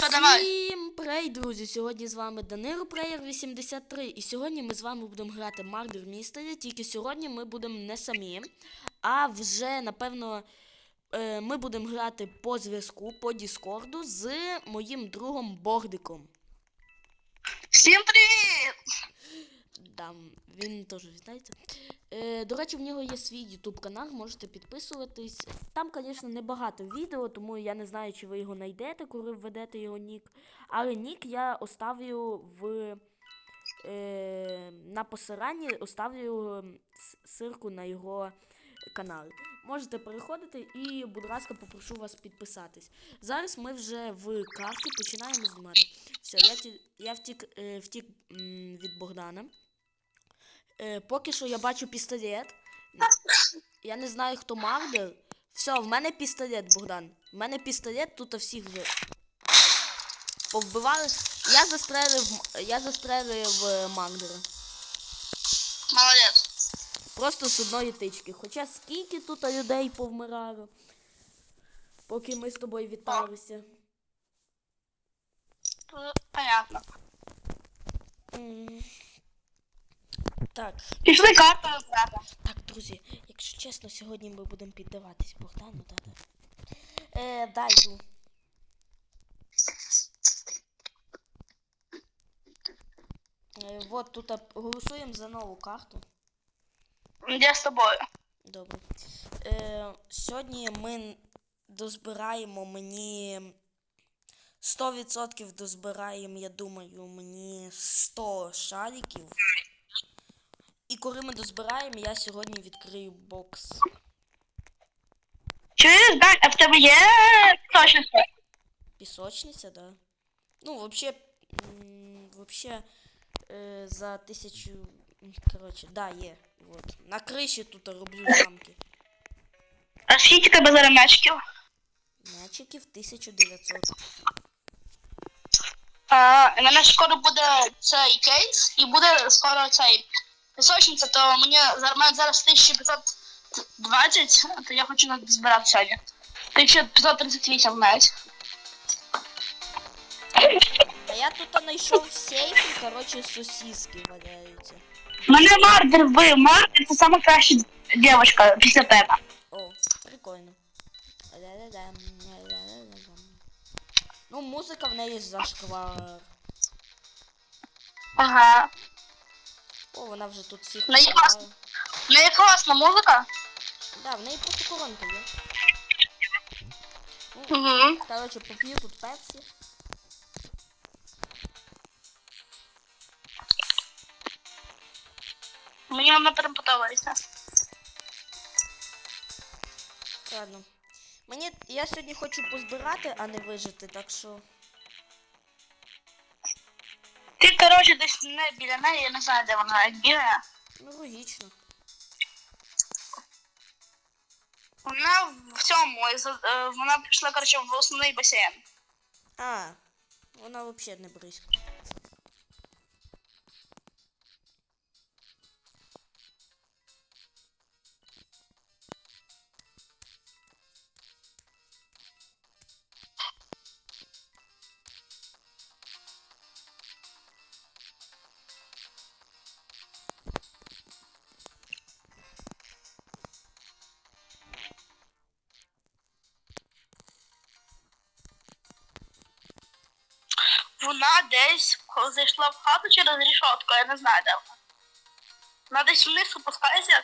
Давай. Всім привіт, друзі! Сьогодні з вами Даниро Плеєр 83 і сьогодні ми з вами будемо грати Murder Mystery, тільки сьогодні ми будемо не самі, а вже, напевно, е, ми будемо грати по зв'язку, по Діскорду з моїм другом Бордиком. Всім привіт! Да, він теж вітається. Е, до речі, в нього є свій YouTube канал, можете підписуватись. Там, звісно, небагато відео, тому я не знаю, чи ви його знайдете, коли введете його нік. Але нік я оставлю в е, на посиранні, оставлю м, с- ссылку на його канал. Можете переходити і, будь ласка, попрошу вас підписатись. Зараз ми вже в карті починаємо знімати. Все, я, я втік, е, втік м, від Богдана. Е, поки що я бачу пістолет. Я не знаю, хто Магдер. Все, в мене пістолет, Богдан. В мене пістолет, тут всіх вже повбивали. Я застрелив, я застрелив е, Магдера. Молодець. Просто з одної тички. Хоча скільки тут людей повмирало, поки ми з тобою віталися. Е, Понятно. Так, Пішли карту розбирати. так, друзі, якщо чесно, сьогодні ми будемо піддаватись Богдану, да, да. Е, даю. Е, вот тут голосуємо за нову карту. Я з тобою. Добре. Е, сьогодні ми дозбираємо мені 100% дозбираємо, я думаю, мені 100 шариків. Коли ми дозбираємо, я сьогодні відкрию бокс. Чуєш, Дань, а в тебе є точність? Пісочниця, да. Ну, вообще, вообще е, за тисячу. м, Коротше, да, є. Вот. На криші тут роблю замки. А скільки тебе зараз м'ячиків? М'ячиків 1900. А, у мене скоро буде цей кейс і буде скоро цей пісочниця, то мені зараз мене зараз 1520, то я хочу збирати сьогодні. 1538 навіть. А я тут знайшов сейф і, коротше, сосиски валяються. Мене Мардер вбив. Мардер це сама краща дівчинка після тебе. О, прикольно. Ля-ля-лям, ля-ля-ля-лям. Ну, музика в неї зашквар. Ага. О, вона вже тут всіх. Я побивала. класно. В неї класна музика. Да, в неї просто коронка є. Ну, Угу. коротше, поп'ю тут пепсі. Мені вона прям подобається. Ладно. Мені. Я сьогодні хочу позбирати, а не вижити, так що. Ти, коротше, десь не біля неї, я не знаю, де вона як бігає. Ну, логічно. Вона в цьому, із- е, вона пішла, коротше, в основний басейн. А, вона взагалі не близько. Зайшла в хату через рішотку, я не знаю, де вона. Вона десь вниз опускається.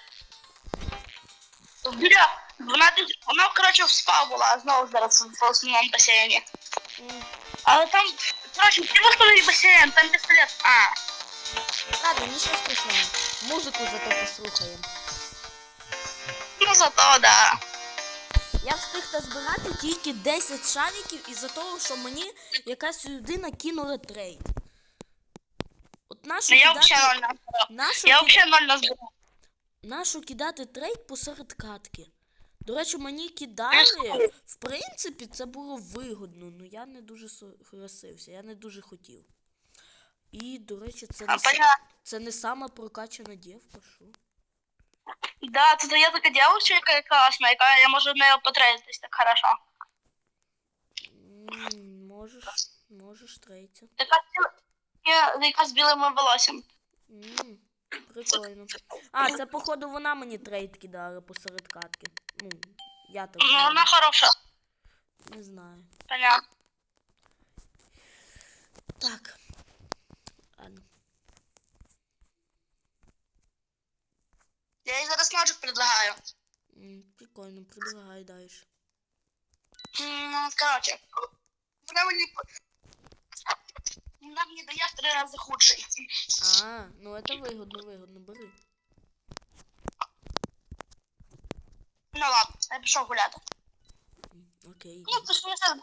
Біля, вона десь, вона, коротше, в спа була, знову зараз в основному басейні. Але там, коротше, ти в басейн, там пістолет. А, Ладно, нічого страшного. Музику зато послухаємо. ну зато, да. Я встиг назбирати тільки 10 шариків із-за того, що мені якась людина кинула трейд. От нашу Ну я кидати, взагалі ноль нашу, Я взагалі ноль назбирав. нашу кидати трейд посеред катки. До речі, мені кидали. В принципі, це було вигодно, але я не дуже согласився, я не дуже хотів. І, до речі, це А, не, понятно. це не сама прокачана дівка, що? Да, тут є така дівчинка, яка класна, яка я можу в нею потрейдитись так хорошо. Можеш, Можеш третя. Така яка з білими волоссям. М, Прикольно. А, це походу вона мені трейд кидала посеред катки. Ну, я так. Ну, вона хороша. Не знаю. Понятно. Так. Ладно. Я їй зараз ножик предлагаю. М, Прикольно, предлагай далі. Ну, короче. Вона мені... Мені рази худший. А, ну это вигодно, вигодно, бери. Ну ладно, я пішов гуляти. Окей. Ні, ти ж не знаю.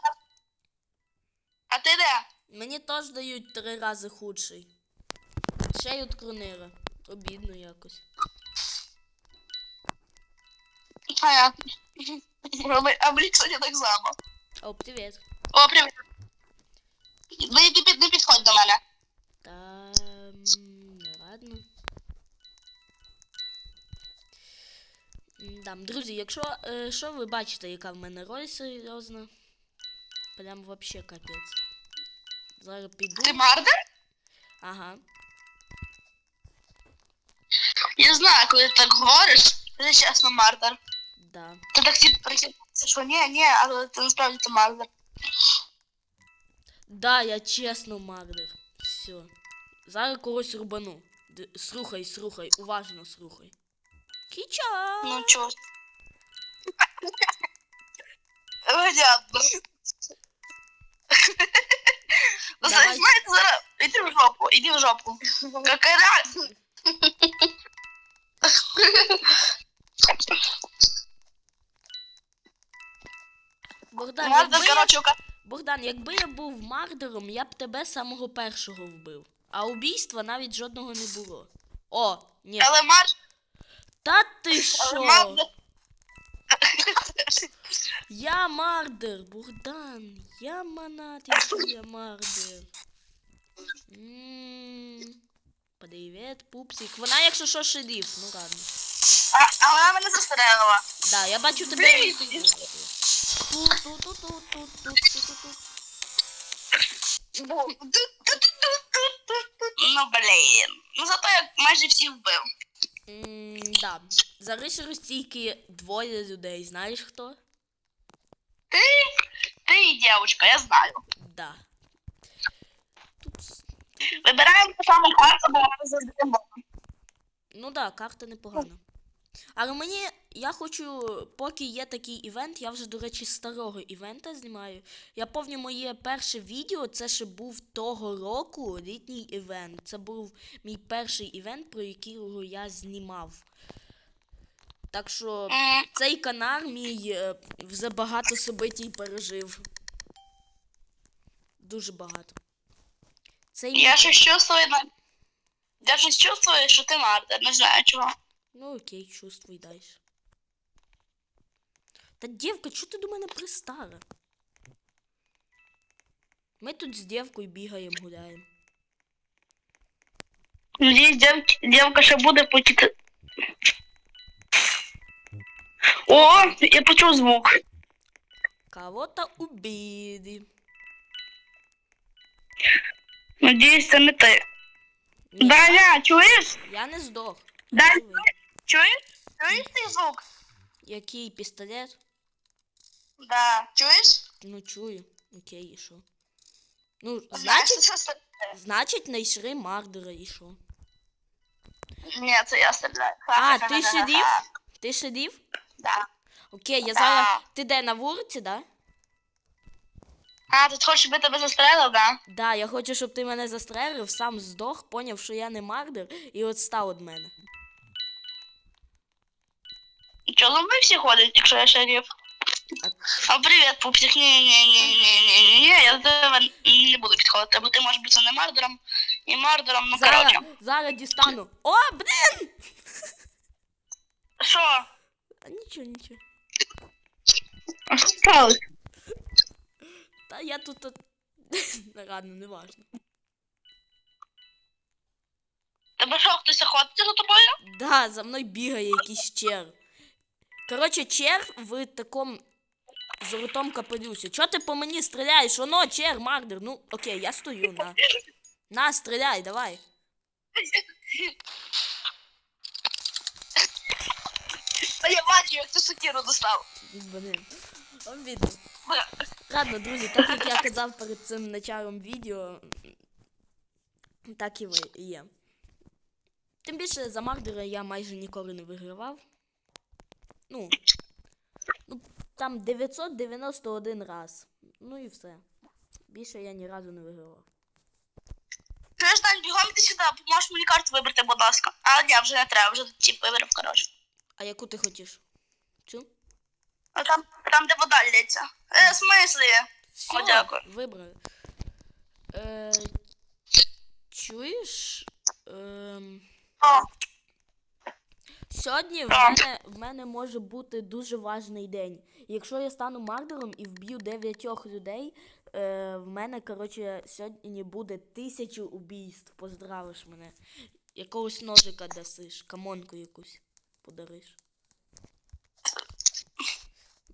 А ти де? Мені теж дають три рази худший. Ще й от кронира. Обідно якось. Понятно. А мені, кстати, так само. О, привіт. О, привіт. Ви не, під, не підходь до мене. Да, друзі, якщо е, що ви бачите, яка в мене роль серйозна. Прям вообще капець. Зараз піду. Ти мардер? Ага. Я знаю, коли ти так говориш, ти чесно мардер. Да. Ти так типу прикидаєшся, що ні, ні, але ти насправді ти мардер. Да, я чесно мардер. Все. Зараз когось рубану. Д- Слухай, слухай, уважно слухай. Кіча! Ну чого? Понятно. Ну, Давай. знаєте, зараз іди в жопу, іди в жопу. Какая разница? Богдан, Мардер, якби я, короче, ука- Богдан, якби я був мардером, я б тебе самого першого вбив. А убійства навіть жодного не було. О, ні. але мардер, Та ти але що? мардер. Я мардер, Богдан. Я манат, який я мардер. М, Привіт, пупсик. Вона, якщо що, шериф, ну ладно. А, а вона мене застрелила. Да, я бачу тебе. Блін. Ту-ту-ту-ту-ту-ту-ту-ту. Ну, блін. Ну, зато я майже всі вбив. Да. Залишилось тільки двоє людей. Знаєш хто? Ти, ти і дівчинка, я знаю. Да. Тут... Вибираємо ту саму карту, бо вона завжди була. Ну да, карта непогана. Але мені, я хочу, поки є такий івент, я вже, до речі, старого івента знімаю. Я пам'ятаю моє перше відео, це ще був того року літній івент. Це був мій перший івент, про який я знімав. Так що цей канал мій е, вже багато событій пережив. Дуже багато. Цей мій... Я щось чувствую, я щось чувствую, що ти мардер, не знаю чого. Ну окей, чувствуй далі. Та дівка, чого ти до мене пристала? Ми тут з дівкою бігаємо, гуляємо. Надіюсь, дів... дівка ще буде потіти. О, я почув звук. Кого-то убили. Надіюсь, це не ти. Ні, Даня, чуєш? я не здох. Да. Живий. Чуєш? Чуєш цей звук? Який пістолет? Да. Чуєш? Ну чую. Окей, і що? Ну, Знаєш, значить, що це? значить, знайшли Мардера і що? Ні, це я стріляю. А, ти сидів? Ти сидів? Да. Окей, я Да. зараз. Ти де на вулиці, да? А, ти хочеш, щоб я тебе застрелив, да? Да, я хочу, щоб ти мене застрелив, сам здох, поняв, що я не мардер, і от став від мене. І чого зомби всі ходять, якщо я шериф? А привіт, пупсик. Ні, ні, ні, ні, ні, ні, ні, я до тебе не буду підходити, бо ти можеш бути не мардером і мардером, ну Зараз, коротше. зараз дістану. О, блін! Що? А нічого, нічого. А що сталося? Та я тут. от- Ладно, не важно. Тебе що, хтось охотиться за тобою? Да, за мною бігає якийсь чер. Коротше, чер в такому золотому капелюсі. Чого ти по мені стріляєш? Воно, чер, мардер. Ну, окей, я стою, на. На, стріляй, давай. Та я бачу, як ти сокиру достав. Блин. Обідно. Ладно, друзі, так як я казав перед цим началом відео, так і ви і є. Тим більше за Мардера я майже ніколи не вигравав. Ну, ну там 991 раз. Ну і все. Більше я ні разу не вигравав. Чуєш, Дань, бігом іди сюди, поможеш мені карту вибрати, будь ласка. А, ні, вже не треба, вже тип вибрав, коротше. А яку ти хотіш? Цю? А там, там де вода лється. Е, в смислі? Все, О, дякую. вибрали. Е, чуєш? О, Сьогодні в мене, в мене може бути дуже важний день. Якщо я стану мардером і вб'ю дев'ятьох людей, е, в мене, коротше, сьогодні буде тисячу убійств. Поздравиш мене. Якогось ножика дасиш, камонку якусь подариш.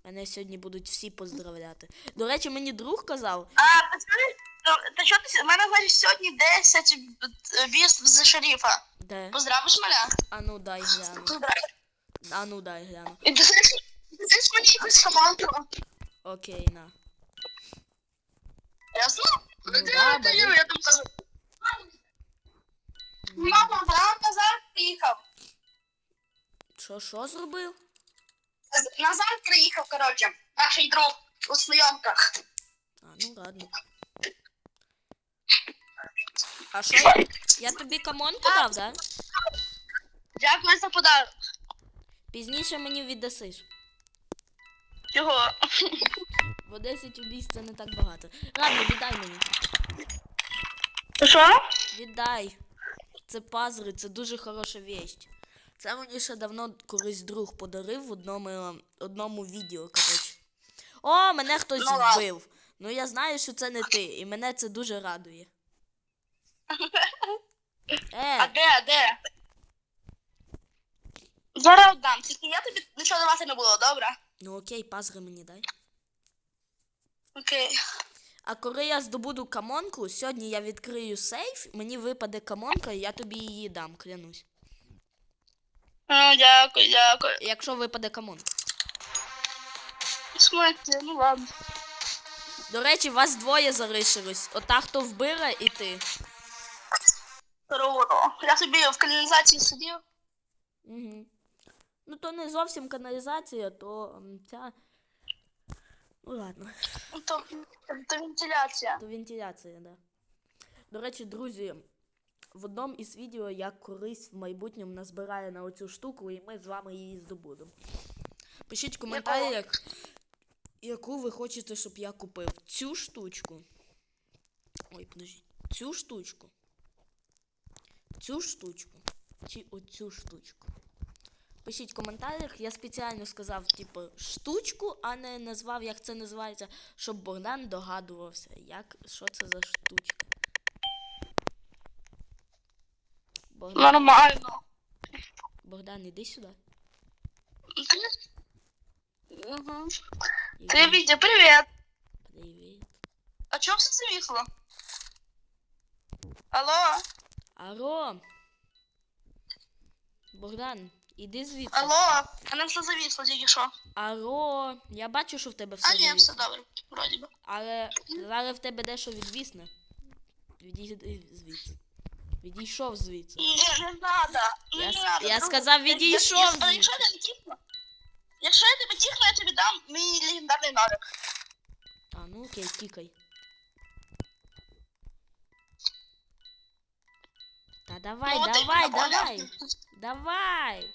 Мене сьогодні будуть всі поздравляти. До речі, мені друг казав, а, та що ти, в мене, значить, сьогодні 10 вбивств з шерифа. де? Поздравиш мене? А ну дай гляну. А ну дай гляну. І ти знаєш, ти знаєш мені якусь команду? Окей, на. Ясно? Ну Ти- да, ти- бери. я там кажу. Мама, Бран Назар приїхав. Що, що зробив? Назар приїхав, коротше, наш друг у зйомках. А, ну ладно. А що? я- тобі камонку дав, да? Дякую за подарок. Пізніше мені віддасиш. Чого? Бо 10 убійств це не так багато. Ладно, віддай мені. Що? Віддай. Це пазри, це дуже хороша вість. Це мені ще давно колись друг подарив в одному, одному відео, коротше. О, мене хтось Ну, вбив. Ну я знаю, що це не ти, і мене це дуже радує. А Е, де, де? Зараз дам, тільки я тобі нічого давати не буду, добре? ну окей, пазри мені дай. Окей. А коли я здобуду камонку, сьогодні я відкрию сейф, мені випаде камонка, і я тобі її дам, клянусь. Ну, дякую, дякую. Якщо випаде камонка. В? Ну ладно. До речі, вас двоє залишилось. Ота, хто вбила, і ти. Круто. Я собі в каналізації сидів. Угу. Ну, то не зовсім каналізація, то м, ця. Ну ладно, Ну, То, то вентиляція. то вентиляція, да. До речі, друзі, в одному із відео я колись в майбутньому назбираю на оцю штуку, і ми з вами її здобудемо. Пишіть в коментарях, яку ви хочете, щоб я купив. Цю штучку. Ой, подождіть. Цю штучку. Цю штучку. Чи оцю штучку. Пишіть в коментарях, я спеціально сказав, типу, штучку, а не назвав, як це називається, щоб Богдан догадувався, як, що це за штучка. Богдан, Нормально. Богдан, іди сюди. Угу. Ти Вітя, привіт. Привіт. А чого все завісло? Алло? Алло. Богдан, іди звідси. Алло? А нам все завісло тільки що. Алло. Я бачу, що в тебе все А ні, все добре, вроді би. Але зараз в тебе дещо відвісне. Відійди звідси. Відійшов звідси. Ні, не надо. Я Не с- надо. я друже. сказав, Я- відійшов я- звідси. Якщо я не тихну, якщо я тебе тихну, я тобі дам мій легендарний навик. А, ну окей, тікай. Та давай, Ну, от і давай, давай. Давай.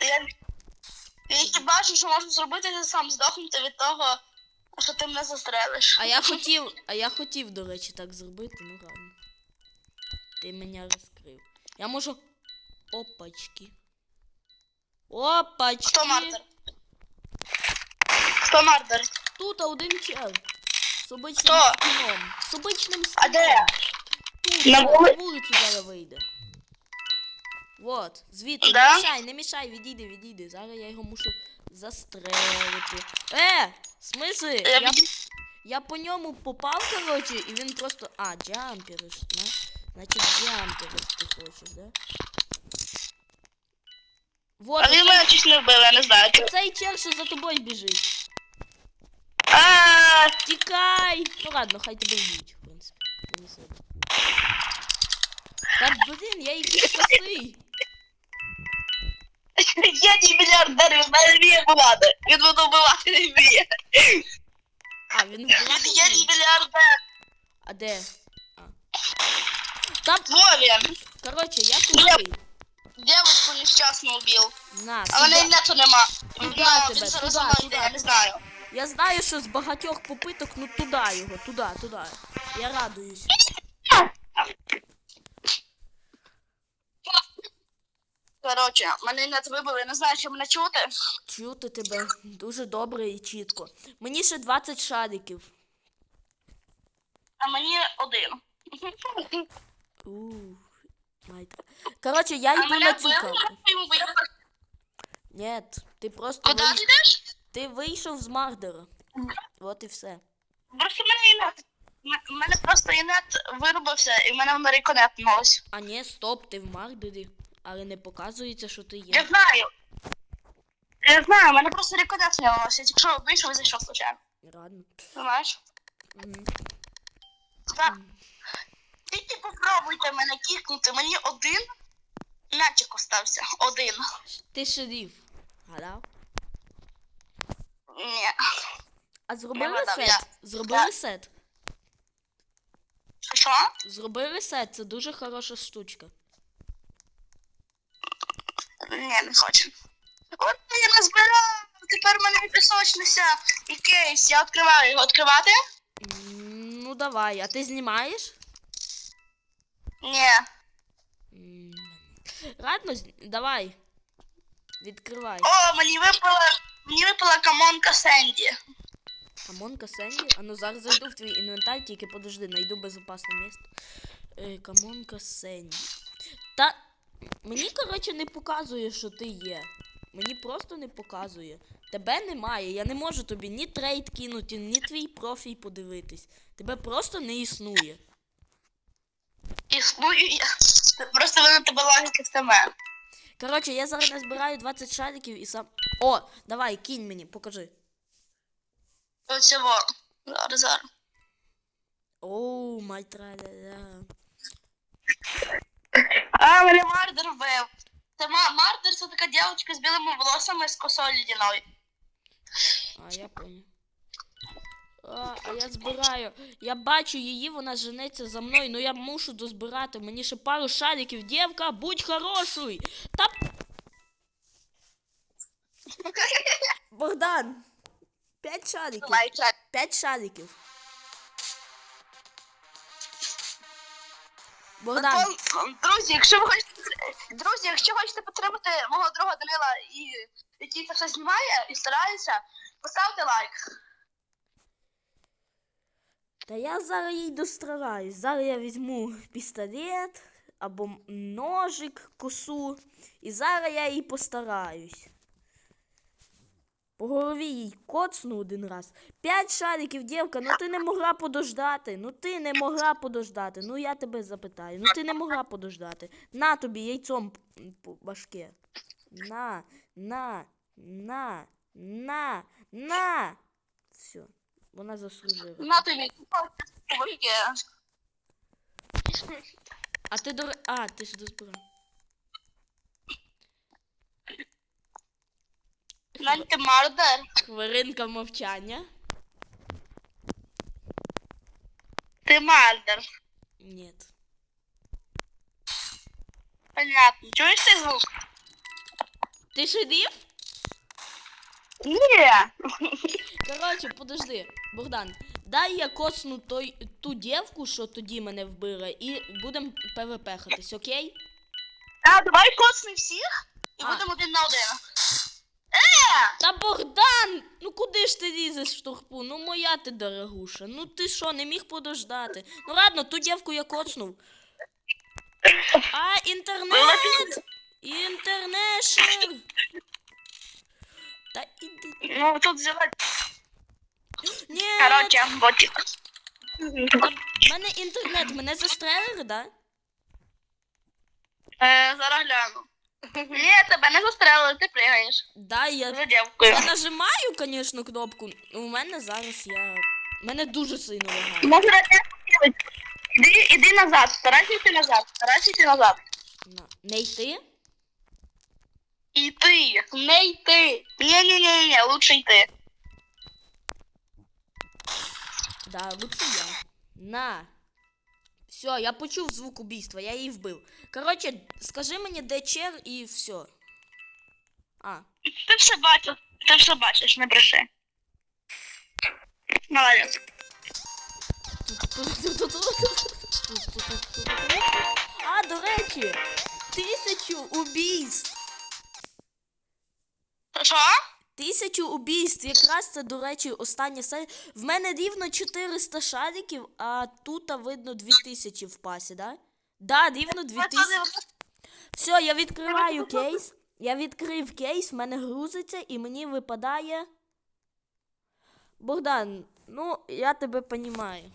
Я, я тільки бачу, що можна зробити, я сам здохнути від того, що ти мене застрелиш. А я хотів, а я хотів, до речі, так зробити, ну ладно. Ти мене розкрив. Я можу. Опачки. Опачки. Хто мардер? Хто мардер? Тут один чел. З обичним Хто? скіном. З обичним скіном. А де? Тут, На вули- вулицю зараз вийде. Вот, звідти, Да? не мішай, не мішай, відійди, відійди. Зараз я його мушу застрелити. Е! Смисли? Я Я, я по ньому попав, коротше, і він просто. А, джампериш, да? Значить, джампериш ти хочеш, да? Вот, А він мене чуть не вбив, я не знаю. чого. цей чел, що за тобою біжить. А, Тікай! Ну ладно, хай тебе вб'ють, в принципі. Мені все одно. Та блін, я якийсь косий. Я не мільярдер, він мене вміє бувати. Він мене вбивати не вміє. А, він вбивати Я не вміє? мільярдер. А де? А. Та, Во він. коротше, я косий. Девушку нещасно вбив. На, А сюди. нету нема. Туди Ну, тебе, зараз туди, туди, я не знаю. Я знаю, що з багатьох попиток, ну туди його, туди, туди. Я радуюсь. Коротше, мене не вибив, я не знаю, чи мене чути. Чути тебе дуже добре і чітко. Мені ще 20 шариків. А мені один. Ух, майте. Коротше, я А на вбив. Ні, ти просто Куди вий- ти йдеш? ти вийшов з Мардера. От і все. Просто в мене інет. У мене просто інет вирубився, і в мене воно реконектнулось. А ні, стоп, ти в Мардері, але не показується, що ти Я знаю. Я знаю, мене просто реконектнулося. Якщо вийшов зайшов случайно. Радно. Знаєш? Мгм. Так. Тільки попробуйте мене кікнути. Мені один м'ячик остався. Один. Ти шериф. Гадав? Ні. А зробили гадав, сет? я- Зробили я- сет? Що? Зробили сет, це дуже хороша штучка. Ні, не хочу. От я назбирав. Тепер в мене пісочниця і кейс. Я відкриваю його. Відкривати? М, Ну давай, а ти знімаєш? Ні. М, Ладно, з- давай. Відкривай. О, мені випала. Мені випала камонка Сенді. Камонка Сенді. А ну зараз зайду в твій інвентар, тільки подожди, найду безопасне місце. Е, камонка Сенді. Та мені, коротше, не показує, що ти є. Мені просто не показує. Тебе немає. Я не можу тобі ні трейд кинути, ні твій профіль подивитись. Тебе просто не існує. Існую я. Просто вона тебе логіки в тебе. Коротше, я зараз назбираю 20 шариків і сам. О, давай, кинь мені, покажи. Оцього. Зараз, зараз. Оу, май траля. А, мене Мардер вбив. Це Ма- Мардер це така дівчинка з білими волосами з косою лідяною. А, я понял. А, а я збираю. Я бачу її, вона женеться за мною, ну я мушу дозбирати. Мені ще пару шариків. Дівка, будь хорошою. Та. Богдан. П'ять шариків. П'ять шариків. Богдан, Друзі, якщо ви хочете друзі, якщо хочете підтримати мого друга Данила і який це все знімає і старається, поставте лайк. Та я зараз їй дострараюсь. Зараз я візьму пістолет або ножик, косу. І зараз я їй постараюсь. По голові їй коцну один раз. П'ять шариків, дівка, ну ти не могла подождати. Ну ти не могла подождати. Ну я тебе запитаю. Ну ти не могла подождати. На тобі яйцом башке. На, на, на, на, на. Все, вона заслужила. На тобі. Велике. А ти до А, ти ж дозбирав. Наньте Мардер. Хвилинка мовчання. Ти Мардер. Ні. Понятно. Чуєш цей звук? Ти шериф? Ні. Коротше, подожди, Богдан, дай я коцну той, ту дівку, що тоді мене вбила, і будемо ПВП-хатись, окей? А, давай коцни всіх і А. будемо один на один. Та Богдан! Ну куди ж ти лізеш в торпу? Ну моя ти дорогуша. Ну ти що, не міг подождати? Ну ладно, ту дівку я коцнув. А, інтернет! Інтернешнл! Та іди. Ну, тут взяла. Ні, Короче, ботик. в мене інтернет, мене застрелили, да? Е, зараз гляну. Ні, тебе не застрелили, ти пригаєш. Да, я. За дівкою. Я нажимаю, звісно, кнопку. У мене зараз я. Мене дуже сильно лагає. Може, я Іди, іди назад, старайся йти назад, старайся йти назад. На. Не йти? Йти, не йти. Ні-ні-ні, лучше йти. Да, лучше я. На. Все, я почув звук убійства, я її вбив. Коротше, скажи мені, де чер і все. А. Ти все бачиш, ти все бачиш, не бреши. Молодець. А, до речі, тисячу убійств. Що? Тисячу убійств. Якраз це, до речі, остання серія. В мене рівно 400 шариків, а тут видно 2000 в пасі, да? Да, рівно 2000. Все, я відкриваю кейс. Я відкрив кейс, в мене грузиться і мені випадає. Богдан, ну, я тебе понімаю.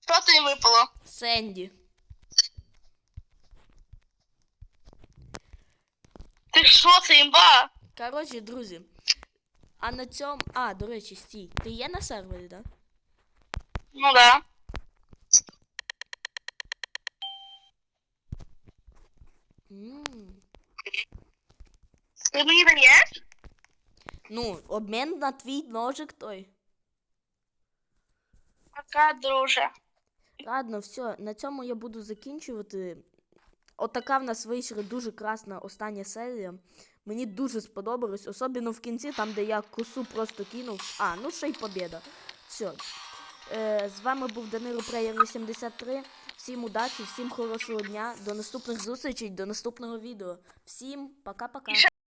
Що тобі випало? Сенді. Ти що, це імба? Коротше, друзі. А на цьому. А, до речі, стій. Ти є на сервері, да? Ну да. м Ти мені даєш? Ну, обмін на твій ножик той. Пока, друже. Ладно, все, на цьому я буду закінчувати. Отака в нас вийшла дуже красна остання серія. Мені дуже сподобалось, особливо в кінці, там, де я косу просто кинув. А, ну ще й побіда. Все. Е, з вами був Данило Преєр 83. Всім удачі, всім хорошого дня. До наступних зустрічей, до наступного відео. Всім пока-пока.